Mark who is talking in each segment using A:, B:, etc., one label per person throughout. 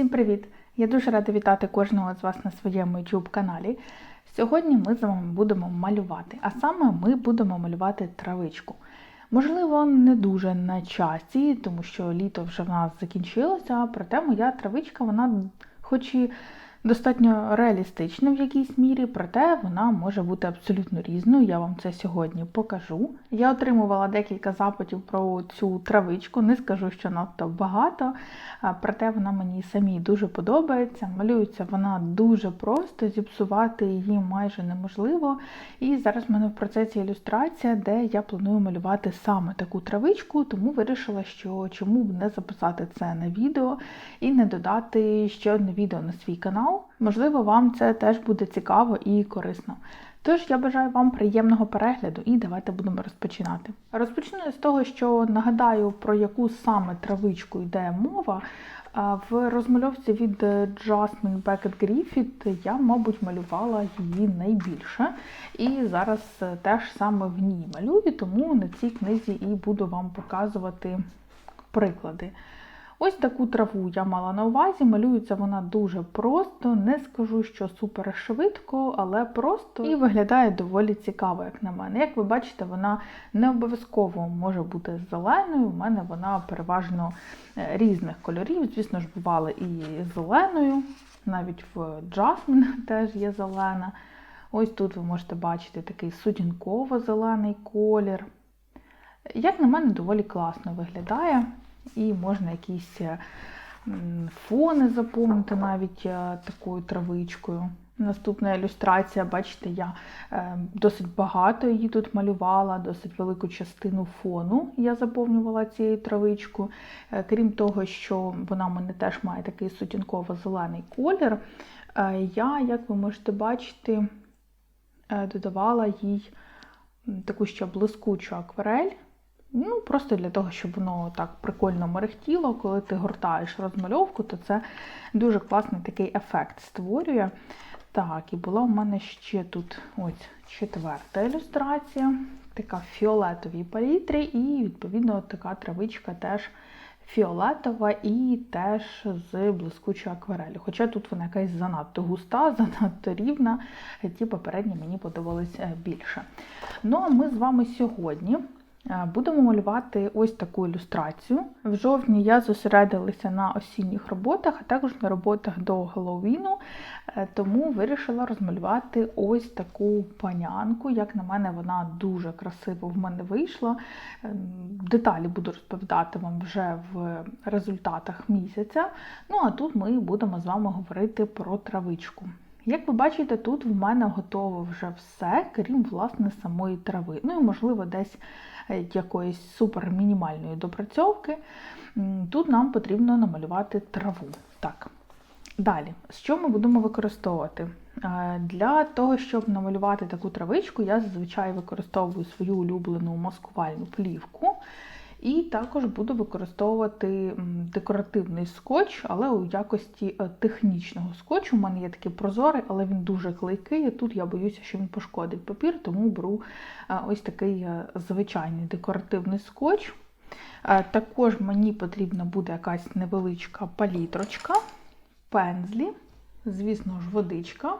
A: Всім привіт! Я дуже рада вітати кожного з вас на своєму YouTube каналі. Сьогодні ми з вами будемо малювати, а саме ми будемо малювати травичку. Можливо, не дуже на часі, тому що літо вже в нас закінчилося, проте моя травичка, вона хоч і достатньо реалістична в якійсь мірі, проте вона може бути абсолютно різною. Я вам це сьогодні покажу. Я отримувала декілька запитів про цю травичку, не скажу, що надто багато, проте вона мені самій дуже подобається. Малюється вона дуже просто, зіпсувати її майже неможливо. І зараз в мене в процесі ілюстрація, де я планую малювати саме таку травичку, тому вирішила, що чому б не записати це на відео і не додати ще одне відео на свій канал. Можливо, вам це теж буде цікаво і корисно. Тож я бажаю вам приємного перегляду і давайте будемо розпочинати. Розпочну з того, що нагадаю, про яку саме травичку йде мова. В розмальовці від Jasmine Beckett Griffith я, мабуть, малювала її найбільше. І зараз теж саме в ній малюю, тому на цій книзі і буду вам показувати приклади. Ось таку траву я мала на увазі, малюється вона дуже просто, не скажу, що супер швидко, але просто і виглядає доволі цікаво, як на мене. Як ви бачите, вона не обов'язково може бути зеленою. У мене вона переважно е, різних кольорів. Звісно ж, бувала і зеленою, навіть в Джасмін теж є зелена. Ось тут ви можете бачити такий сутінково-зелений колір. Як на мене, доволі класно виглядає і можна якісь е, фони заповнити навіть е, такою травичкою. Наступна ілюстрація, бачите, я е, досить багато її тут малювала, досить велику частину фону я заповнювала цією травичкою. Крім того, що вона в мене теж має такий сутінково-зелений колір, я, як ви можете бачити, додавала їй таку ще блискучу акварель. Ну, Просто для того, щоб воно так прикольно мерехтіло, коли ти гортаєш розмальовку, то це дуже класний такий ефект створює. Так, і була у мене ще тут ось четверта ілюстрація, така в фіолетовій палітрі, і, відповідно, така травичка теж фіолетова і теж з блискучою акварелю. Хоча тут вона якась занадто густа, занадто рівна, ті попередні мені подобалися більше. Ну, а ми з вами сьогодні. Е, будемо малювати ось таку ілюстрацію. В жовтні я зосередилася на осінніх роботах, а також на роботах до Геловіну, е, тому вирішила розмалювати ось таку панянку. Як на мене, вона дуже красиво в мене вийшла. Ем, деталі буду розповідати вам вже в результатах місяця. Ну а тут ми будемо з вами говорити про травичку. Як ви бачите, тут в мене готово вже все, крім власне самої трави. Ну і, можливо, десь Е, якоїсь супер мінімальної допрацьовки, тут нам потрібно намалювати траву. Так. Далі, що ми будемо використовувати? Е, для того, щоб намалювати таку травичку, я зазвичай використовую свою улюблену маскувальну плівку. І також буду використовувати декоративний скотч, але у якості е, технічного скотчу. У мене є такий прозорий, але він дуже клейкий. Тут я боюся, що він пошкодить папір, тому беру е, ось такий е, звичайний декоративний скотч. Також мені потрібна буде якась невеличка палітрочка, пензлі, звісно ж, водичка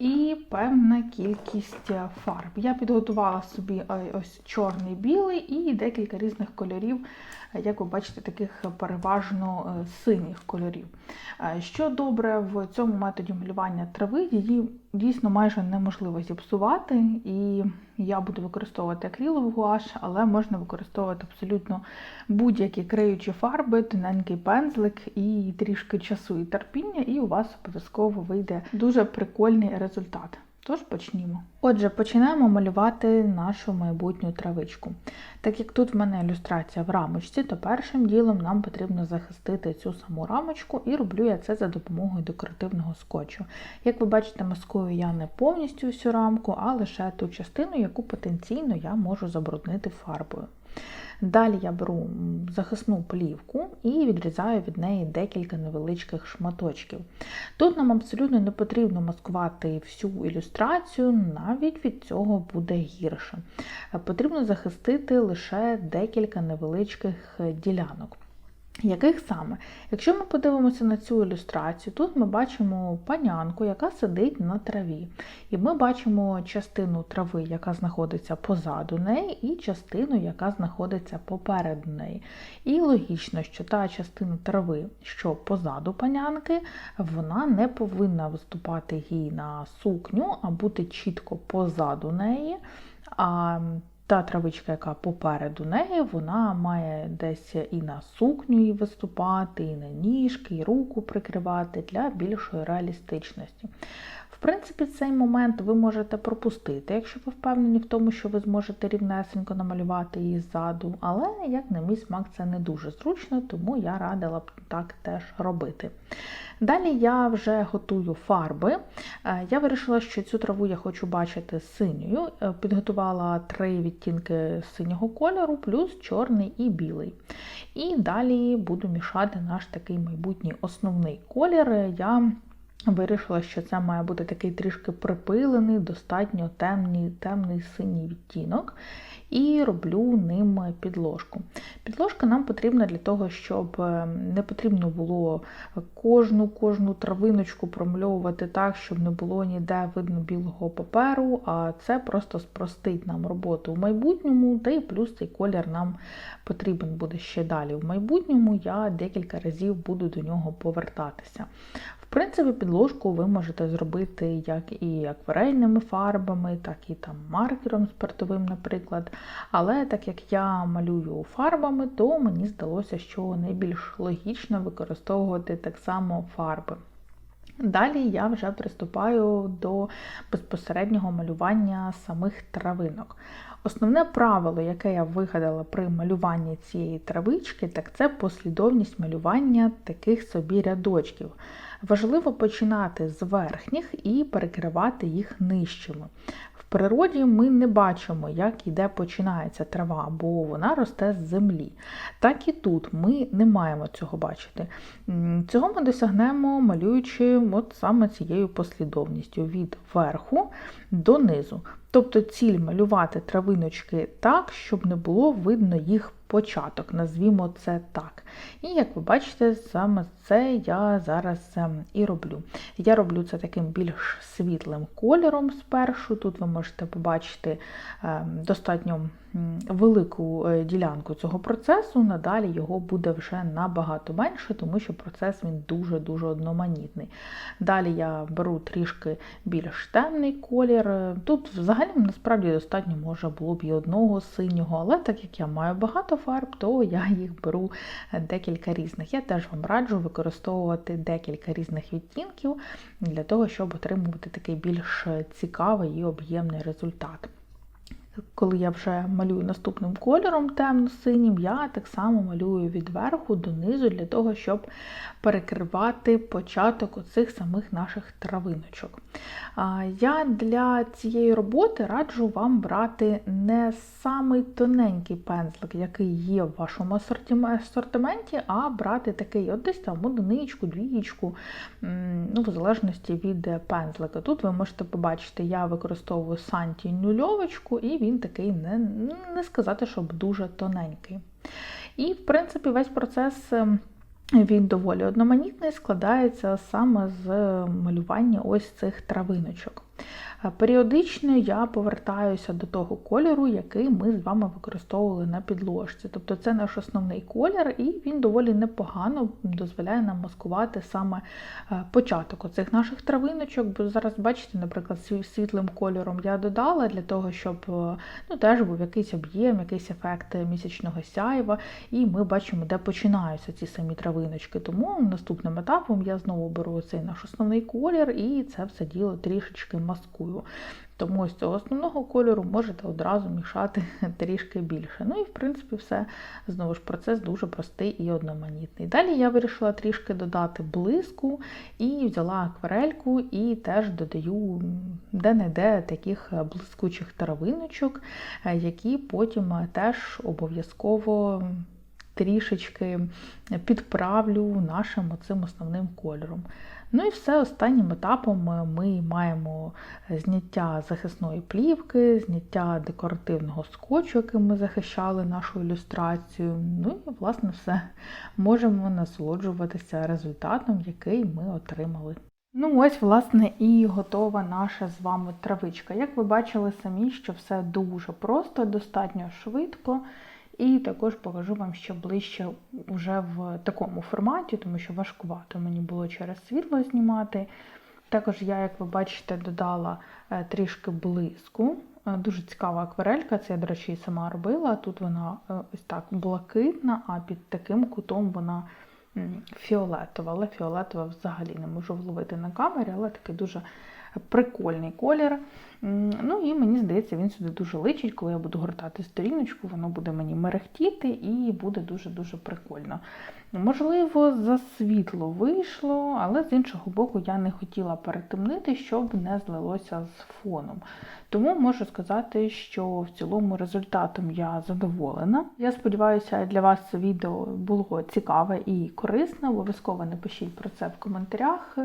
A: і певна кількість е, фарб. Я підготувала собі е, ось чорний білий і декілька різних кольорів, як ви бачите, таких переважно синіх кольорів. Що добре в цьому методі малювання трави, її дійсно майже неможливо зіпсувати, і я буду використовувати акриловий гуаш, але можна використовувати абсолютно будь-які криючі фарби, тоненький пензлик і трішки часу і терпіння, і у вас обов'язково вийде дуже прикольний результат. Тож почнімо. Отже, починаємо малювати нашу майбутню травичку. Так як тут в мене ілюстрація в рамочці, то першим ділом нам потрібно захистити цю саму рамочку, і роблю я це за допомогою декоративного скотчу. Як ви бачите, маскую я не повністю всю рамку, а лише ту частину, яку потенційно я можу забруднити фарбою. Далі я беру захисну плівку і відрізаю від неї декілька невеличких шматочків. Тут нам абсолютно не потрібно маскувати всю ілюстрацію, навіть від цього буде гірше. Потрібно захистити лише декілька невеличких ділянок. Яких саме? Якщо ми подивимося на цю ілюстрацію, тут ми бачимо панянку, яка сидить на траві. І ми бачимо частину трави, яка знаходиться позаду неї, і частину, яка знаходиться попереду неї. І логічно, що та частина трави, що позаду панянки, вона не повинна виступати їй на сукню, а бути чітко позаду неї. А та травичка, яка попереду неї, вона має десь і на сукню її виступати, і на ніжки, і руку прикривати для більшої реалістичності. Принципі, цей момент ви можете пропустити, якщо ви впевнені в тому, що ви зможете рівнесенько намалювати її ззаду, але, як на мій смак, це не дуже зручно, тому я радила б так теж робити. Далі я вже готую фарби. Е, я вирішила, що цю траву я хочу бачити синьою. Е, підготувала три відтінки синього кольору, плюс чорний і білий. І далі буду мішати наш такий майбутній основний колір. Я Вирішила, що це має бути такий трішки припилений, достатньо темний, темний синій відтінок і роблю ним підложку. Підложка нам потрібна для того, щоб е, не потрібно було кожну кожну травиночку промальовувати так, щоб не було ніде видно білого паперу, а це просто спростить нам роботу в майбутньому, та й плюс цей колір нам потрібен буде ще далі. В майбутньому я декілька разів буду до нього повертатися. В принципі, підложку ви можете зробити як і акварельними фарбами, так і там маркером спиртовим, наприклад. Але так як я малюю фарбами, то мені здалося, що найбільш логічно використовувати так само фарби. Далі я вже приступаю до безпосереднього малювання самих травинок. Основне правило, яке я вигадала при малюванні цієї травички, так це послідовність малювання таких собі рядочків. Важливо починати з верхніх і перекривати їх нижчими. Природі ми не бачимо, як і де починається трава, бо вона росте з землі. Так і тут ми не маємо цього бачити. Цього ми досягнемо, малюючи от саме цією послідовністю від верху до низу. Тобто ціль малювати травиночки так, щоб не було видно їх початок, назвімо це так. І як ви бачите, саме це я зараз ем, і роблю. Я роблю це таким більш світлим кольором спершу. Тут ви можете побачити ем, достатньо велику е, ділянку цього процесу, надалі його буде вже набагато менше, тому що процес він дуже-дуже одноманітний. Далі я беру трішки більш темний колір. Тут взагалі насправді достатньо може було б і одного синього, але так як я маю багато фарб, то я їх беру декілька різних. Я теж вам раджу використовувати декілька різних відтінків для того, щоб отримувати такий більш цікавий і об'ємний результат коли я вже малюю наступним кольором темно-синім, я так само малюю від верху до низу для того, щоб перекривати початок оцих самих наших травиночок. Я для цієї роботи раджу вам брати не самий тоненький пензлик, який є в вашому асортименті, а брати такий от десь там одиничку, двієчку, ну, в залежності від пензлика. Тут ви можете побачити, я використовую санті нульовочку, і він такий не, не сказати, щоб дуже тоненький. І, в принципі, весь процес. Ем, він доволі одноманітний, складається саме з малювання ось цих травиночок. Періодично я повертаюся до того кольору, який ми з вами використовували на підложці. Тобто це наш основний колір, і він доволі непогано дозволяє нам маскувати саме е, початок оцих наших травиночок. Бо зараз, бачите, наприклад, світлим кольором я додала для того, щоб е, ну, теж був якийсь об'єм, якийсь ефект місячного сяйва, і ми бачимо, де починаються ці самі травиночки. Тому наступним етапом я знову беру цей наш основний колір і це все діло трішечки маскую фарбую. Тому з цього основного кольору можете одразу мішати трішки більше. Ну і, в принципі, все, знову ж, процес дуже простий і одноманітний. Далі я вирішила трішки додати блиску і взяла акварельку і теж додаю де-не-де таких блискучих травиночок, які потім теж обов'язково трішечки підправлю нашим оцим основним кольором. Ну і все останнім етапом ми маємо зняття захисної плівки, зняття декоративного скотчу, яким ми захищали нашу ілюстрацію. Ну і, власне, все можемо насолоджуватися результатом, який ми отримали. Ну, ось, власне, і готова наша з вами травичка. Як ви бачили самі, що все дуже просто, достатньо швидко. І також покажу вам ще ближче вже в такому форматі, тому що важкувато мені було через світло знімати. Також я, як ви бачите, додала е, трішки блиску. Е, Дуже цікава акварелька, це я, до речі, сама робила. Тут вона е, ось так блакитна, а під таким кутом вона фіолетова. Але фіолетова взагалі не можу вловити на камері, але такий дуже прикольний колір. Ну і мені здається, він сюди дуже личить, коли я буду гортати сторіночку, воно буде мені мерехтіти і буде дуже-дуже прикольно. Можливо, за світло вийшло, але з іншого боку, я не хотіла перетемнити, щоб не злилося з фоном. Тому можу сказати, що в цілому результатом я задоволена. Я сподіваюся, для вас це відео було цікаве і корисне. Обов'язково напишіть про це в коментарях.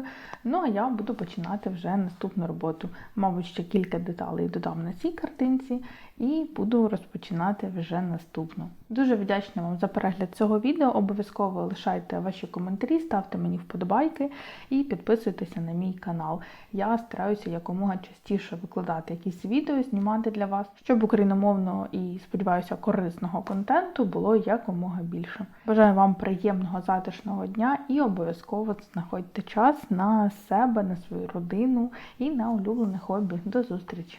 A: Ну а я буду починати вже наступну роботу. Мабуть, ще кілька деталей додам на цій картинці і буду розпочинати вже наступну. Дуже вдячна вам за перегляд цього відео. Обов'язково лишайте ваші коментарі, ставте мені вподобайки і підписуйтеся на мій канал. Я стараюся якомога частіше викладати якісь відео, знімати для вас, щоб україномовного і, сподіваюся, корисного контенту було якомога більше. Бажаю вам приємного затишного дня і обов'язково знаходьте час на себе, на свою родину і на улюблене хобі. До зустрічі!